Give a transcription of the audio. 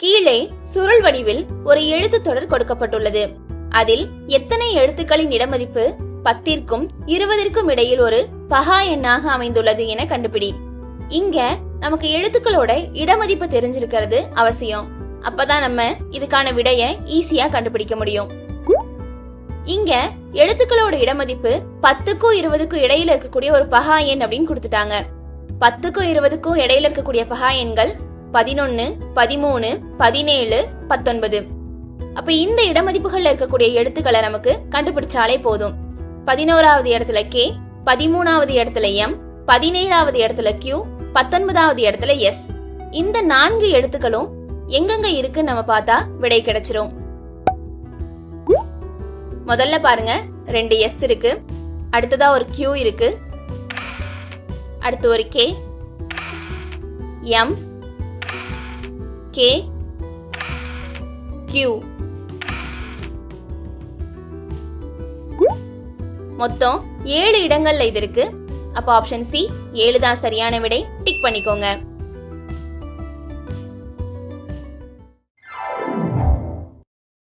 கீழே சுருள் வடிவில் ஒரு எழுத்து தொடர் கொடுக்கப்பட்டுள்ளது. அதில் எத்தனை எழுத்துக்களின் இடமதிப்பு பத்திற்கும் இருபதிற்கும் இடையில் ஒரு பகா எண்ணாக அமைந்துள்ளது என கண்டுபிடி. இங்க நமக்கு எழுத்துக்களோட இடமதிப்பு தெரிஞ்சிருக்கிறது அவசியம். அப்பதான் நம்ம இதுக்கான விடைய ஈஸியா கண்டுபிடிக்க முடியும். இங்க எழுத்துக்களோட இடமதிப்பு பத்துக்கும் இருபதுக்கும் இடையில இருக்கக்கூடிய ஒரு பகா எண் அப்படின்னு கொடுத்துட்டாங்க. பத்துக்கும் இருபதுக்கும் இடையில இருக்கக்கூடிய பகா எண்கள் பதினொன்னு பதிமூணு பதினேழு பத்தொன்பது. அப்ப இந்த இடமதிப்புகள்ல இருக்கக்கூடிய எழுத்துக்களை நமக்கு கண்டுபிடிச்சாலே போதும். பதினோராவது இடத்துல கே பதிமூணாவது இடத்துல எம் பதினேழாவது இடத்துல கியூ பத்தொன்பதாவது இடத்துல எஸ் இந்த நான்கு எழுத்துக்களும் எங்கெங்க இருக்குன்னு நம்ம பார்த்தா விடை கிடைச்சிரும். முதல்ல பாருங்க ரெண்டு எஸ் இருக்கு. அடுத்ததா ஒரு கியூ இருக்கு. அடுத்து ஒரு கே எம் கே கியூ மொத்தம் ஏழு இடங்கள்ல இது இருக்கு. அப்போ ஆப்ஷன் சி ஏழு தான் சரியான விடை. டிக் பண்ணிக்கோங்க.